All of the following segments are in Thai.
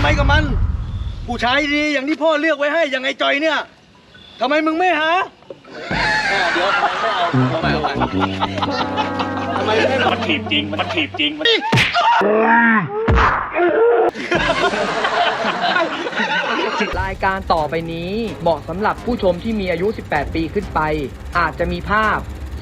ำไมกับมัน ผู้ชายดีอย่างที่พ่อเลือกไว้ให้อย่างไอ้จอยเนี่ยทำไมมึงไม่หาอ่าเดี๋ยวทำไมไม่เอาทำไมเอาไปทำไมไม่เอามันถีบจริง มันถีบจริงมันรายการต่อไปนี้เหมาะสำหรับผู้ชมที่มีอายุ 18 ปีขึ้นไป อาจจะมีภาพ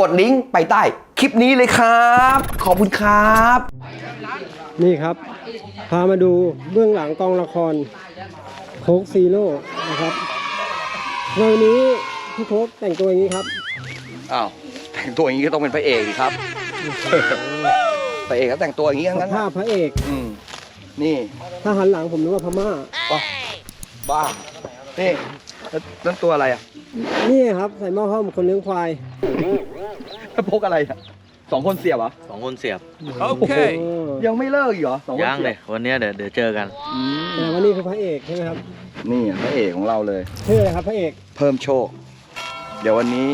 กดลิงก์ไปใต้คลิปนี้เลยครับ ขอบคุณครับ นี่ครับ พามาดูเบื้องหลังกองละครโคกซีโร่นะครับวันนี้พี่โคกแต่งตัวอย่างนี้ครับ อ้าวแต่งตัวอย่างนี้ก็ต้องเป็นพระเอกดิครับ พระเอกก็แต่งตัวอย่างนี้ทั้งนั้นภาพพระเอกอืมนี่ถ้าหันหลังผมนึกว่าพม่าบ้านี่แล้วนั่นตัวอะไรอะ นี่ครับใส่หม้อห้อมคนเลี้ยงควายแล้ว พกอะไรอะสองคนเสียบเหรอสองคนเสียบโอ้ยังไม่เลิกอีกเหรอสองคนย่างสีเลยวันเนี้ยเดี๋ยวเดี๋ยวเจอกัน อืมแต่ว่านี่คือพระเอกใช่ไหมครับนี่อะพระเอกของเราเลย ชื่ออะไรครับพระเอกเพิ่มโชค เดี๋ยววันนี้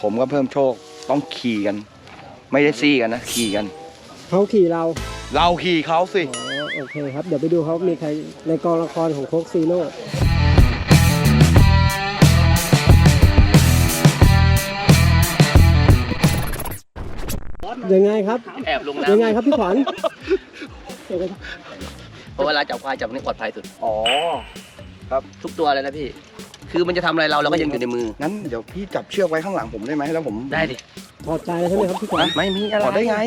ผมก็เพิ่มโชคต้องขี่กัน ไม่ได้ซี่กันนะ ขี่กัน เขาขี่เราเราขี่เขาสิ อ๋อโอเคครับ เดี๋ยวไปดูเขามีใครในกองละครของโคกซีโร่ ยังไงครับ แอบลงยังน้ำไงครับพี่ขวัญเพราะเวลาจับควายจับนี่ปลอดภัยสุด อ๋อ ทุกตัวเลยนะพี่ คือมันจะทำอะไรเราเราก็ยังอยู่ในมือ งั้นเดี๋ยวพี่จับเชือกไว้ข้างหลังผมได้ไหมแล้วผมได้ดิถอดใจแล้วใช่ไหมครับพี่ขวัญไม่มีอะไรถอดได้ไง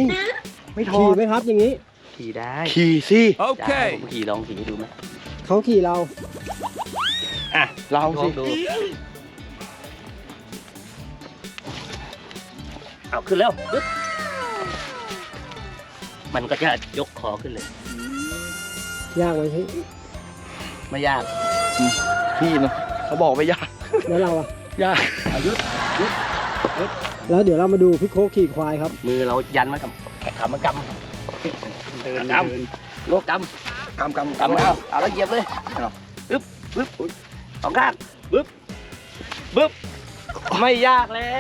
ไม่ถอขี่ดไหมครับอย่างนี้ขี่ได้ขี่สิได้ผมขี่ลองขี่ให้ดูไหมเขาขี่เราอะเราลอสิงดูเอาขึ้นแล้วปึ๊บ มันก็จะยกคอขึ้นเลย ยากไหมพี่ไม่ยาก พี่เนาะเขาบอกไม่ยากแล้วเราอะยากแล้วเดี๋ยวเรามาดูพี่โคกขี่ควายครับ มือเรายันมันกับแขนขามันกำเดินกำโลกกำกำกำกำเอาเอาแล้วเหยียบเลยเอาปึ๊บปึ๊บสองข้างปึ๊บปึ๊บ ไม่ยากแล้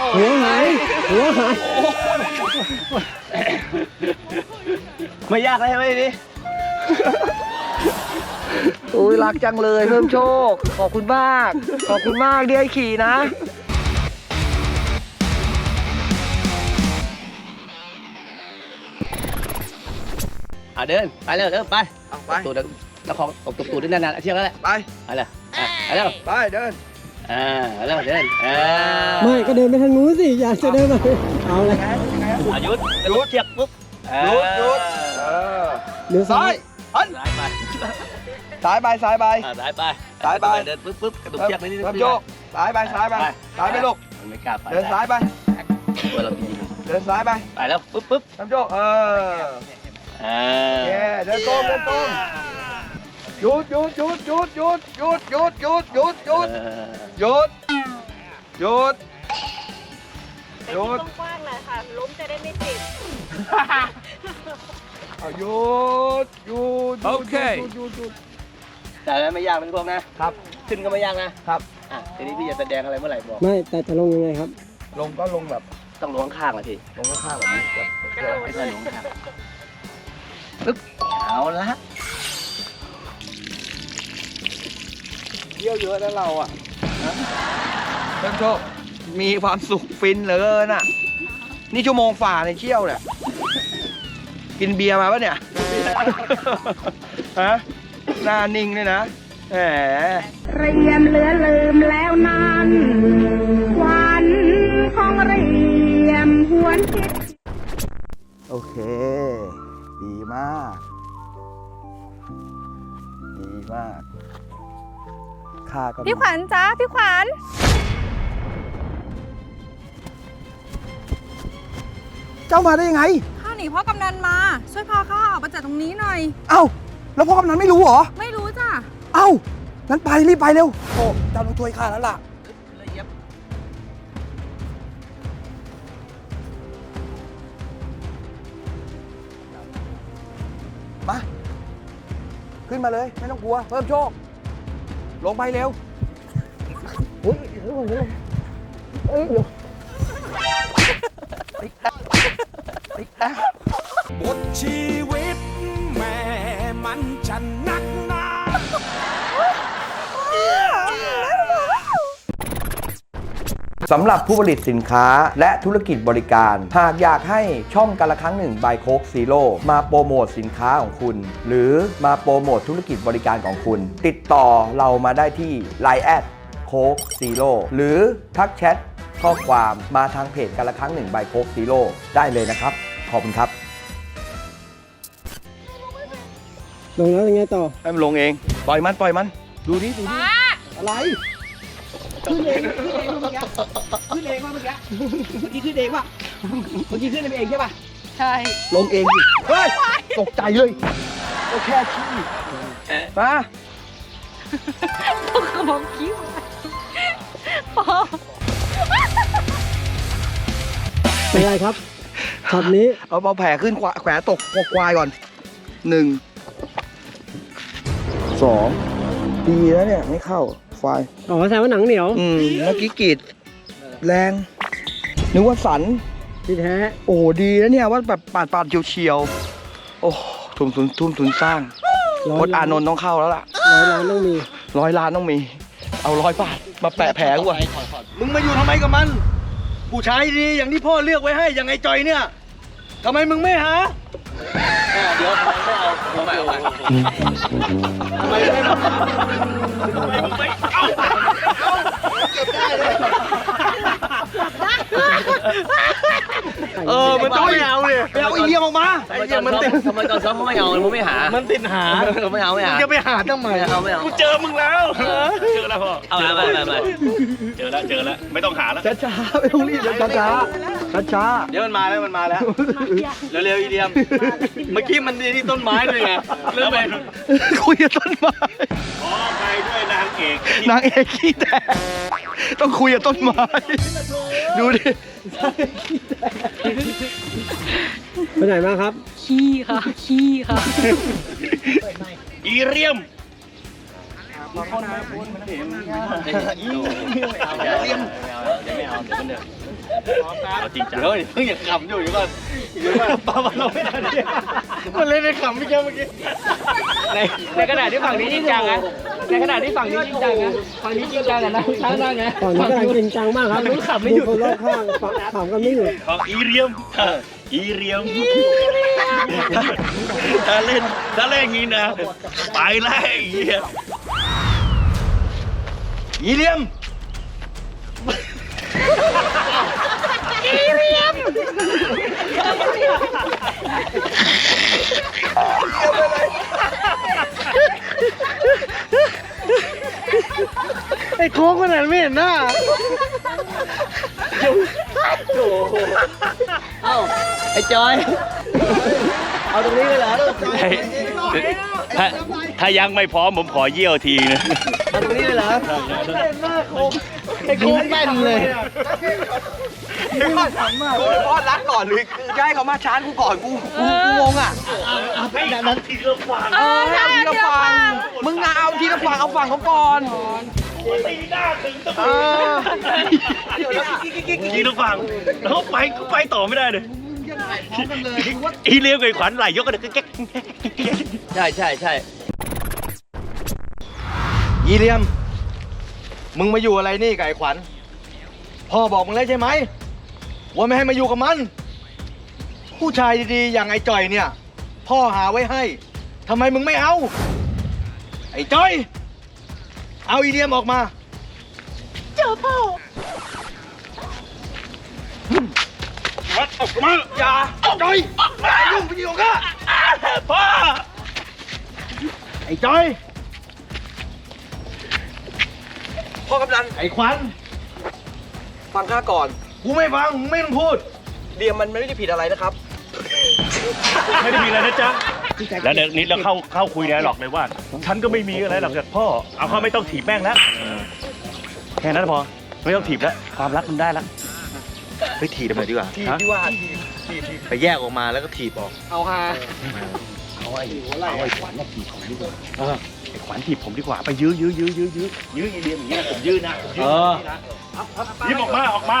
วหัวหายหัวหายไม่ยากเลยไหมนี่โอ้ยรักจังเลยเพิ่มโชค ขอบคุณมาก ขอบคุณมากที่ให้ขี่นะ อะเดิน ไปเลยเดินไปเอาไป ตูดแล้วของตบตูดด้วยนานๆเที่ยวแล้วแหละไป ไปเลยอะไปแล้วไปเดิน อ่าไปแล้วเดินอ่าไม่ก็เดินไปทางนู้นสิ อยากจะเดินมาเอาเลยอะหยุดหยุดเชือกปุ๊บหยุดหยุดเออเดี๋ยวซ้าซ้ายยหันซ้ายไปซ้ายไปซ้ายไป อะซ้ายไปซ้ายไป เดินปุ๊บปุ๊บกระดูกเชือกนิดนึงเพิ่มโชคซ้ายไปซ้ายไปซ้ายไปลูกมันไม่กล้าไปเดินซ้ายไปตัวเราจริงเดินซ้ายไปๆไปแล้วปุ๊บปุ๊บเพิ่มโชคเอออ่า เย้เดินตรงเดินตรง หยุดหยุดหยุดหยุดหยุดหยุดหยุดหยุดหยุดหยุดเออหยุดหยุดหยุดกว้างๆหน่อยค่ะ ล้มจะได้ไม่ติด เอาหยุดหยุดโอเค หยุดหยุดหยุด แต่ไม่ยากนะพี่พงษ์นะครับ ขึ้นก็ไม่ยากนะครับ อะทีนี้พี่จะแสดงอะไรเมื่อไหร่บอก ไม่แต่จะลงยังไงครับ ลงก็ลงแบบต้องล้วงข้างเลยพี่ลงข้างๆแบบนี้แบบไม่ใช่ล้วงข้างปึ๊บเอาละ เที่ยวเยอะนะเราอะนะเพิ่มโชคมีความสุขฟินเหลือเกินอะ นี่ชั่วโมงฝ่าในเที่ยวเนี่ย กินเบียร์มาปะเนี่ย ฮะหน้านิ่งเลยนะ แหม เรียมเหลือลืมแล้วนั้นวันของเรียมหวนคิด โอเค ดีมาก ดีมาก ข้าก็พี่ขวัญจ้าพี่ขวัญเจ้ามาได้ยังไง ข้าหนีพ่อกำนันมา ช่วยพาข้าออกมาจากตรงนี้หน่อย เอ้า แล้วพ่อกำนันไม่รู้เหรอ ไม่รู้จเอ้างั้นไปรีบไปเร็วโอ้เจ้าต้องช่วยข้าแล้วล่ะ มา ขึ้นมาเลย ไม่ต้องกลัว เพิ่มโชค ลงไปเร็วโอ้ยเดี๋ยวเดี๋ยวเอ้ยเดี๋ยวไปแป๊บไปแป๊บชีวิตแม่มันจะนัก สำหรับผู้ผลิตสินค้าและธุรกิจบริการ หากอยากให้ช่องกันละครั้งหนึ่งบายโคกซีโร่มาโปรโมทสินค้าของคุณ หรือมาโปรโมทธุรกิจบริการของคุณ ติดต่อเรามาได้ที่ Line แอดโคกซีโร่หรือทักแชทข้อความมาทางเพจกันละครั้งหนึ่งบายโคกซีโร่ได้เลยนะครับ ขอบคุณครับ ลงแล้วยังไงต่อให้มันลงเอง ปล่อยมัน ปล่อยมัน ดูดิดูดิอะไร ขึ้นเองขึ้นเองเมื่อกี้ขึ้นเองว่าเมื่อกี้เมื่อกี้ขึ้นเองป่ะเมื่อกี้ขึ้นเองใช่ป่ะใช่ ลงเองดิเฮ้ยตกใจเลยก็แค่ขี้มาพวกกระบอกคิ้วพอเป็นไรครับช็อตนี้เอาเอาแผลขึ้นขวาแขวตกคอควายก่อนหนึ่งสองดีแล้วเนี่ย ไม่เข้า ควาย อ๋อแสดงว่าหนังเหนียว อืมเมื่อกี้กรีดแรง นึกว่าสัน ที่แท้ โอ้ดีนะเนี่ยว่าแบบปาดปาดเฉียวๆโอ้ทุ่มทุนทุ่มทุนสร้างร้อพยจน์อานนท์ต้องเข้าแล้วล่ะ ร้อยล้านต้องมี ร้อยล้านต้องมี เอาร้อยบาทมาแปะแผลกูอะมึงมาอยู่ทำไมกับมัน ผู้ชายดีอย่างที่พ่อเลือกไว้ให้อย่างไอ้จอยเนี่ยทำไมมึงไม่หาอ่า เดี๋ยวทำไมไม่เอาเอาใหม่เอาใหม่ทำไมไม่เอาทำไมมึงไม่เอา เออมันต้องไม่เอาเลยไปเอาไอ้เยี่ยมออกมาไอ้เยี่ยมมันติดทำไมตอนซ้อมเขาไม่เอามึงไม่หา มันติดหาไม่เอาไม่มึงหาจะไปหาทำไมไม่เอาไม่เอากูเจอมึงแล้วเจอแล้วพ่อเอาไปไปไปเจอแล้วเจอแล้วไม่ต้องหาแล้วช้าช้าๆไม่ต้องรีบช้าช้าช้าช้าเดี๋ยวมันมาแล้วมันมาแล้วเร็วๆอีเดียมเมื่อกี้มันดีที่ต้นไม้ด้วยไงเรื่องไปๆคุยกับต้นไม้ขอไปด้วยนางเอกนางเอกขี้แตกต้องคุยกับต้นไม้ดูดิ ไปไหนมาครับ ขี้ค่ะ ขี้ค่ะอีเรียมเอาจริงจังเดี๋ยวเพิ่งอยากขำอยู่เดี๋ยวก่อนเดี๋ยวก่อนปามันเราไม่ได้เนี่ยมันเล่นในขำไม่แค่เมื่อกี้ในในขณะที่ฝั่งนี้จริงจังนะ ในขณะที่ฝั่งนี้จริงจังนะฝั่งนี้จริงจังกันนะช้างนั่งไงก่อนนี้กำลังจริงจังมากครับฝั่งนู้นขำไม่หยุดคนรอบข้างฝขำกันไม่หยุดของอีเรียมอีเรียมถ้าเล่นถ้าเล่นอย่างนี้นะไปแล้วไอ้เหี้ยอีเลียม ไอ้โค้งคนนั้นไม่เห็นหน้าไอ้จอย เอาตรงนี้เลยเหรอ ถ้าถ้ายังไม่พร้อมผมขอเยี่ยวทีนะเอาตรงนี้เลยเหรอไอ้โค้งแม่นเลยกูป้อนรักก่อนหรือคือจะให้เขามาชาร์จกูก่อนกูกูกูงงอะให้นั้นทีละฝั่งเออให้เอาทีละฝั่งมึงอะเอาทีละฝั่งเอาฝั่งเขาก่อนตีหน้าถึงตะเออทีละฝั่งแล้วไปก็ไปต่อไม่ได้เลย อีเรียมกับไอ้ขวัญไหลยกกันเลยแก๊กใช่ใช่ใช่อีเลียม มึงมาอยู่อะไรนี่กับไอ้ขวัญ พ่อบอกมึงแล้วใช่ไหม ว่าไม่ให้มาอยู่กับมัน ผู้ชายดีๆ อย่างไอ้จอยเนี่ย พ่อหาไว้ให้ทำไมมึงไม่เอา ไอ้จอย เอาอีเลียมออกมาวัดอ ออกมาอย่าจอยอย่ายุ่งไปยุ่งกับข้าพ่อไอ้จอย พ่อกำนันไอ้ขวัญฟังข้าก่อน กูไม่ฟังมึงไม่ต้องพูด เดียมมันไม่ได้ผิดอะไรนะครับ ไม่ได้มีอะไรนะจ๊ะ แล้วเดี๋ยวนี้เราเข้าเข้าคุยในหรอกเลยว่า ฉันก็ไม่มีอะไรหรอกจากพ่อ เอาเขาไม่ต้องถีบแม่งแล้ว แค่นั้นพอ ไม่ต้องถีบแล้ว ความรักมันได้แล้ว เฮ้ยถีบเลยดีกว่าถีบดีกว่าไปแยกออกมาแล้วก็ถีบออกเอาฮาเอาไอ้เอาไอ้ขวัญมาถีบผมดีกว่าเออไอ้ขวัญถีบผมดีกว่าไปยื้อยื้อยื้อยื้อยื้อยื้อไอเดียอย่างเงี้ยผมยื้อนะผมยื้เออยื้อออกมาออกมา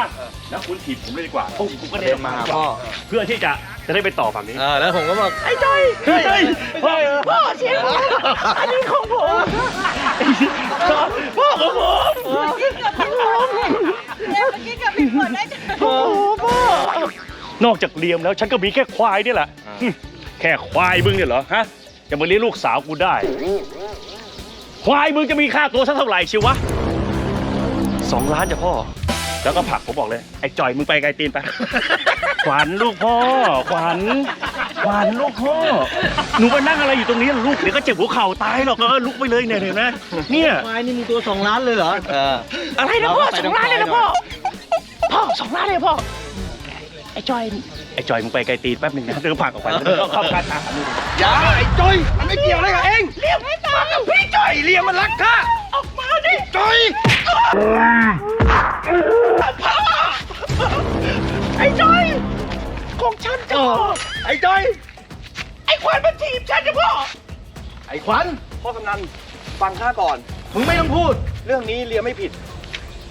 แล้วคุณถีบผมเลยดีกว่าปุ๊บผมก็เดิเดินนมามาหาหาพ่พ่ออเพื่อที่จะจะได้ไปต่อฝั่งนี้เออแล้วผมก็บอกไอ้จอยเฮ้ยพ่อพ่อเชียวอันนี้ของผมพ่อของผม เมื่อกี้เกับพี่ฝนได้โอ้พ่อนอกจากเลียมแล้วฉันก็มีแค่ควายนี่แหละหึแค่ควายมึงเนี่ยเหรอฮะจะมาเลี้ยงลูกสาวกูได้ ควายมึงจะมีค่าตัวสักเท่าไหร่ชิวะสองล้านจ้ะพ่อ แล้วก็ผลักผมบอกเลย ไอ้จ่อยมึงไปไกลตีนไป ขวัญลูกพ่อ ขวัญขวัญลูกพ่อ หนูมานั่งอะไรอยู่ตรงนี้ล่ะลูก เดี๋ยวก็เจ็บหัวเข่าตายหรอกเออลุกไปเลยเนี่ยเห็นไหมเนี่ย ควายนี่มึงตัวสองล้านเลยเหรอเอออะไรนะพ่อสองล้านเลยนะพ่อ พ่อสองล้านเลยพ่อ ไอ้จอย ไอ้จอยมึงไปไกลตีนแป๊บหนึงนะเดินผ่านออกไปแล้วก็เข้าการตามดูอย่าไอ้จอยมันไม่เกี่ยวอะไรกับเองเรียกให้ตามกับพี่จอยเรียกมันรักข้า ออกมาดิจอยพ่อไอ้จอย ของฉันจะพ่อไอ้จอย ไอ้ขวัญมันถีบฉันจะพ่อ ไอ้ขวัญพ่อกำนันฟังข้าก่อน มึงไม่ต้องพูด เรื่องนี้เลียไม่ผิด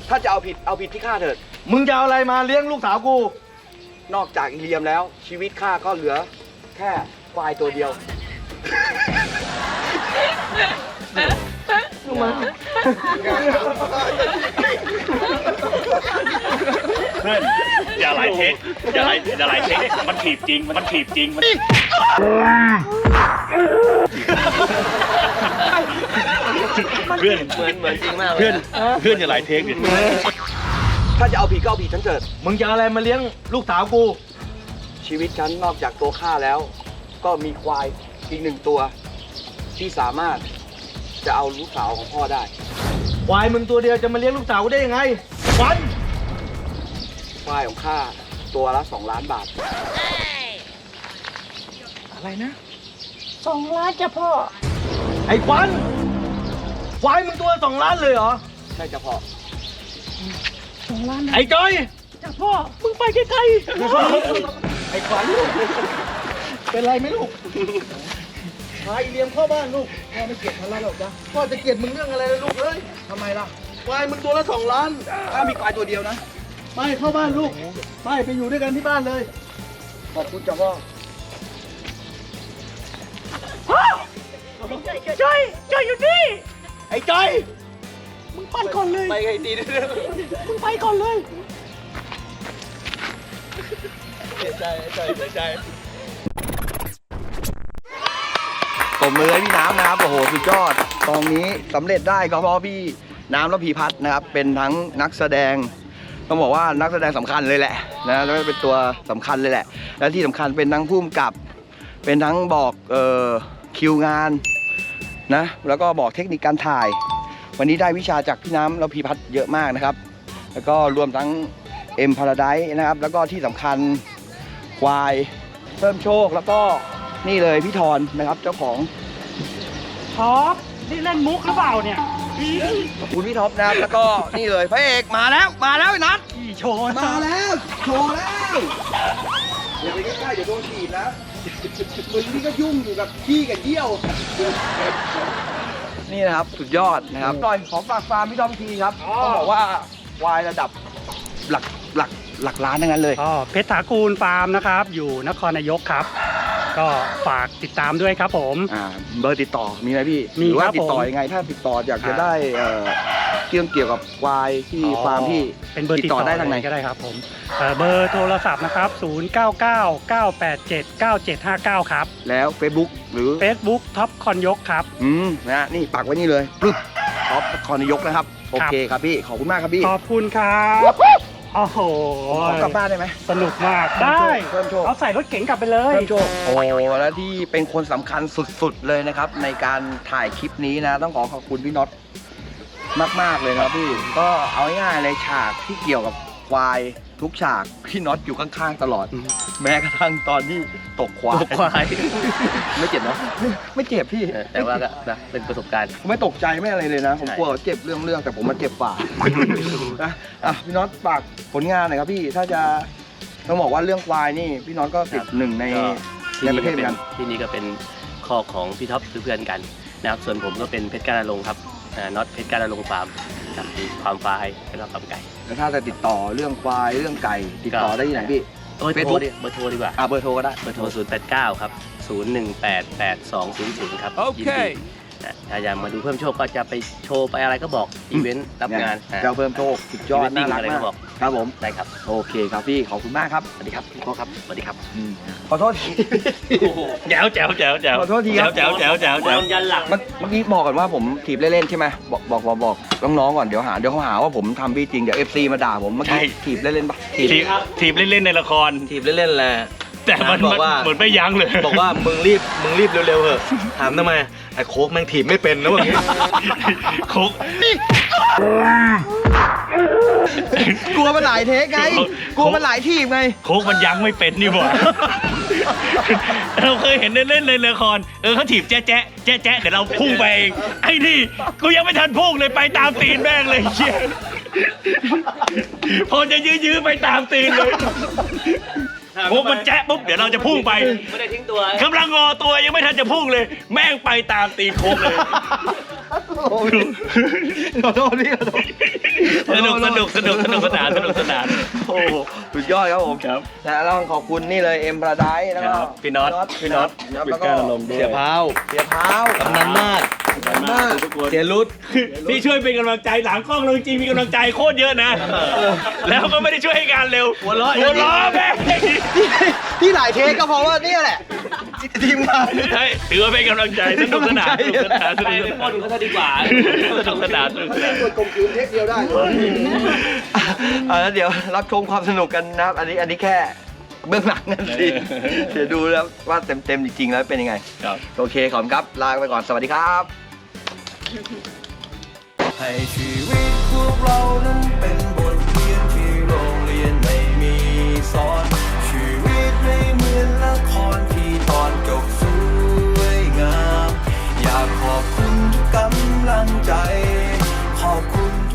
ถ้าจะเอาผิดเอาผิดที่ข้าเถิด มึงจะเอาอะไรมาเลี้ยงลูกสาวกู นอกจากอีเลียมแล้ว ชีวิตข้าก็เหลือ แค่ควายตัวเดียว เพื่อนอย่าไล่เทคอย่าไล่อย่าไล่เทคมันถีบจริง มันถีบจริง มันเพื่อนเหมือนเหมือนจริงมากเลยเพื่อนเพื่อนอย่าไล่เทคดิถ้าจะเอาผิดก็เอาผิดฉันเถิด มึงจะเอาอะไรมาเลี้ยงลูกสาวกู ชีวิตฉันนอกจากตัวข้าแล้ว ก็มีควายอีกหนึ่งตัว ที่สามารถ จะเอาลูกสาวของพ่อได้ ควายมึงตัวเดียวจะมาเลี้ยงลูกสาวกูได้ยังไงขวัญควายของข้าตัวละสองล้านบาทสองล้านจ้ะพ่อ ไอ้ขวัญควายมึงตัวสองล้านเลยเหรอ ใช่จะพอสองล้านไอ้จอย จ้ะพ่อ มึงไปไกลไอ้ขวัญลูกเป็นไรไหมลูก พาอีเลียมเข้าบ้านลูกพ่อไม่เกลียดมันแล้วหรอกจ้ะพ่อจะเกลียดมึงเรื่องอะไรเลยลูกเอ้ยทำไมล่ะควายมึงตัวละสองล้านข้ามีควายตัวเดียวนะ ไปเข้าบ้านลูก ไปไปอยู่ด้วยกันที่บ้านเลย ขอบคุณจ้าพ่อ จอยจอยอยู่นี่ไอ้จอยมึงไปก่อนเลย ไปไงตีด้วยมึงไปก่อนเลยต บมือให้พี่น้ำนะครับโอ้โหสุดยอดกองนี้สำเร็จได้ก็เพราะพี่น้ำและพีพัฒนะครับ เป็นทั้งนักแสดงต้องบอกว่านักแสดงสำคัญเลยแหละนะแล้วก็เป็นตัวสำคัญเลยแหละ และที่สำคัญเป็นทั้งผู้กำกับ เป็นทั้งบอกเอ่อคิวงานนะแล้วก็บอกเทคนิคการถ่าย วันนี้ได้วิชาจากพี่น้ำและพีพัฒเยอะมากนะครับ แล้วก็รวมทั้งเอ็มพาราไดนะครับ แล้วก็ที่สำคัญควายเพิ่มโชคแล้วก็นี่เลยพี่ทอนนะครับเจ้าของ ท็อปนี่เล่นมุกหรือเปล่าเนี่ยขอบคุณพี่ท็อปนะครับแล้วก็นี่เลยพระเอกมาแล้วมาแล้วไอ้นัทขี่โชว์มาแล้วโชว์แล้วอย่าไปใกล้ๆเดี๋ยวโดนฉีดนะมึงนี่ก็ยุ่งอยู่กับขี้กับเยี่ยวนี่นะครับสุดยอดนะครับหน่อยขอฝากฟาร์มพี่ทอมทีครับต้องบอกว่าวายระดับหลักหลักหลักล้านทั้งนั้นเลยอ๋อเพชรถากูลฟาร์มนะครับ อยู่นครนายกครับ ก็ฝากติดตามด้วยครับผม อ่าเบอร์ติดต่อมีไหมพี่มีหรือว่าครับติดต่อผมยังไงถ้าติดต่ออยากจะอ่า ได้เอ่อเรื่องเกี่ยวกับควายที่อ๋อฟาร์มพี่ เป็นเบอร์ติดต่อได้ทางไหน ก็ได้ครับผมเอ่อเบอร์โทรศัพท์นะครับ 0999879759 ครับ แล้ว Facebook หรือ Facebook ท็อปคอนยกครับ อืมนะฮะนี่ปักไว้นี่เลยปึ๊บท็อปคอนายกนะครับ โอเคครับพี่ ขอบคุณมากครับพี่ ขอบคุณครับ โอ้โหขอกลับบ้านได้ไหมสนุกมากได้เพิ่มโชคเอาใส่รถเก๋งกลับไปเลยเพิ่มโชคโอ้แล้วที่เป็นคนสำคัญสุดๆเลยนะครับ ในการถ่ายคลิปนี้นะ ต้องขอขอบคุณพี่น็อตมากๆเลยนะครับพี่ ก็เอาง่ายๆเลยฉากที่เกี่ยวกับ ควายทุกฉากพี่น็อตอยู่ข้างๆตลอด แม้กระทั่งตอนที่ตกควายตกควาย ไม่เจ็บเนาะไม่เจ็บพี่เออแต่ว่าก็นะเป็นประสบการณ์ผมไม่ตกใจไม่อะไรเลยนะ ผมใช่กลัวเขาเจ็บเรื่องเรื่องแต่ผมมาเจ็บฝ่านะอะพี่น็อตฝากผลงานหน่อยครับพี่ถ้าจะต้องบอกว่าเรื่องควายนี่ พี่น็อตก็ติดหนึ่งในก็ในประเทศเหมือนกันที่นี่ก็เป็นคอกของพี่ท็อปคือเพื่อนกันนะครับส่วนผมก็เป็นเพชรการลงค์ครับอ่า น็อตเพชรการลงค์ฟาร์มครับมีความฟ้าให้แล้วก็ฟาร์มไก่แล้วถ้าจะติดต่อเรื่องควายเรื่องไก่ ติดต่อได้ที่ไหนพี่โอ้ย Facebook โทรดิเบอร์โทรดีกว่าอ่าเบอร์โทรก็ได้เบอร์โทร0 8 9ครับ0 1 8 8 2 0 0ครับโอเค ถ้าอยากมาดูเพิ่มโชคก็จะไปโชว์ไปอะไรก็บอกอีเวนต์รับงานเจ้าเพิ่มโชคสุดยอดน่ารักอะไรมาก็กบอกครับผมได้ครับโอเคครับพี่ขอบคุณมากครับสวัสดีครับพี่โค้ชครับสวัสดีครับอืมขอโทษทีแจ๋วแจ๋วแจ๋วแจ๋วขอโทษทีครับแจ๋วแจ๋วแจ๋วแจ๋วยันหลักเมื่อเมื่อกี้บอกก่อนว่าผมถีบเล่นๆใช่ไหมบอกบอกบอกบอกน้องๆก่อนเดี๋ยวหาเดี๋ยวเขาหาว่าผมทำพี่จริงเดี๋ยวเอฟซีมาด่าผมเมื่อกี้ถีบเล่นๆปะถีบทีบทีบเล่นๆในละครทีบเล่นๆแหละแต่มันบอกว่าเหมือนไม่ยั้งเลย บอกว่ามึงรีบมึงรีบเร็วๆเถอะถามทำไมไอ้โค้กแม่งถีบไม่เป็นนะวันนี้คุกกลัวมันหลายเทคไง กลัวมันหลายทีบไงคุกมันยั้งไม่เป็นนี่หว่าเราเคยเห็นเล่นๆในละครเออเขาถีบแจ๊ะแจ๊ะแจ๊ะแจ๊ะเดี๋ยวเราพุ่งไปเองไอ้นี่กูยังไม่ทันพุ่งเลยไปตามตีนแม่งเลยเชี่ยพอจะยื้อๆไปตามตีนเลย คุกมันแจ๊ะปุ๊บเดี๋ยวเราจะพุ่งไปไม่ได้ทิ้งตัวกำลังงอตัวยังไม่ทันจะพุ่งเลย แม่งไปตามตีนโค้งเลย ขอโทษพี่ขอโทษ สนุกสนุกสนุกสนุกสนานสนุกสนาน โอ้โหสุดยอดครับผมครับนะแล้วขอบคุณนี่เลยเอ็มพาราไดแล้วก็ครับพี่น็อตพี่น็อตครับเป็แล้วนก็การอารมณ์ด้วย เสียเท้าเสียเท้ากำนันมาดมากเสียรุด พี่ช่วยเป็นกำลังใจหลังกล้องเราจริงๆมีกำลังใจโคตรเยอะนะ แล้วก็ไม่ได้ช่วยให้งานเร็วหัวเราะ หัวเราะแม่ง ที่หลายเทคก็เพราะว่าเนี่ยแหละ ทีมงาน ใช่ถือว่าเป็นกำลังใจสนุกสนานสนุกสนานสไปนุกไปสปล้นานนเขาซะดีกว่า สนุกสนานสนุกสนานกลมคืนเทคเดียวได้อ่าแล้วเดี๋ยวรับชมความสนุกกันนะครับ อันนี้อันนี้แค่เบื้องหลังนั่นสิเดี๋ยวดูแล้วว่าเต็มเต็มๆจริงๆแล้วเป็นยังไง ครับ โอเคขอบคุณครับ ลาไปก่อน สวัสดีครับ ให้ชีวิตพวกเรานั้นเป็นบทเรียนที่โรงเรียนไม่มีสอนำลังใจ ขอบคุณ